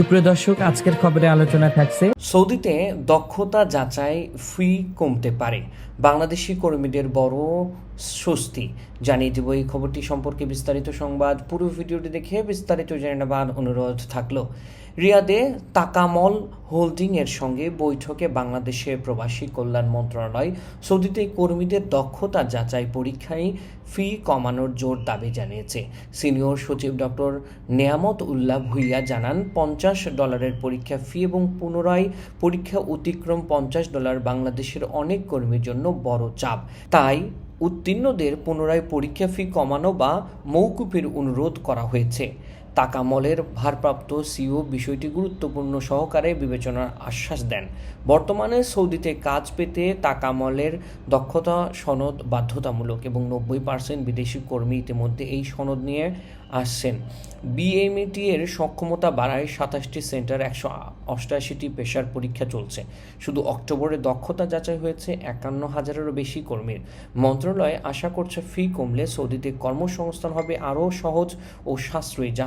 সুপ্রিয় দর্শক, আজকের খবরে আলোচনা থাকছে। সৌদিতে দক্ষতা যাচাই ফি কমতে পারে। বাংলাদেশি কর্মীদের বড় স্বস্তি। জানিয়ে দেব এই খবরটি সম্পর্কে বিস্তারিত সংবাদ। পুরো ভিডিওটি দেখে বিস্তারিত জেনে নেবার অনুরোধ থাকল। রিয়াদে তাকামল হোল্ডিং এর সঙ্গে বৈঠকে বাংলাদেশের প্রবাসী কল্যাণ মন্ত্রণালয়। সৌদিতে কর্মীদের দক্ষতা যাচাই পরীক্ষায় ফি কমানোর জোর দাবি জানিয়েছে। সিনিয়র সচিব ডক্টর নেয়ামত উল্লাহ ভুইয়া জানান, পঞ্চাশ ডলারের পরীক্ষা ফি এবং পুনরায় পরীক্ষা অতিক্রম পঞ্চাশ ডলার বাংলাদেশের অনেক কর্মীর জন্য বড় চাপ। তাই উত্তীর্ণদের পুনরায় পরীক্ষা ফি কমানো বা মৌকুফের অনুরোধ করা হয়েছে। তাকামলের ভারপ্রাপ্ত সিও বিষয়টি গুরুত্বপূর্ণ সহকারে বিবেচনার আশ্বাস দেন। বর্তমানে সৌদিতে কাজ পেতে তাকামলের দক্ষতা সনদ বাধ্যতামূলক এবং নব্বই পার্সেন্ট বিদেশি কর্মী ইতিমধ্যে এই সনদ নিয়ে আসছেন। বিএমইটি এর সক্ষমতা বাড়ায় সাতাশটি সেন্টার, একশো অষ্টাশিটি পেশার পরীক্ষা চলছে। শুধু অক্টোবরে দক্ষতা যাচাই হয়েছে একান্ন হাজারেরও বেশি কর্মীর। মন্ত্রণালয় আশা করছে ফি কমলে সৌদিতে কর্মসংস্থান হবে আরও সহজ ও সাশ্রয়ী, যা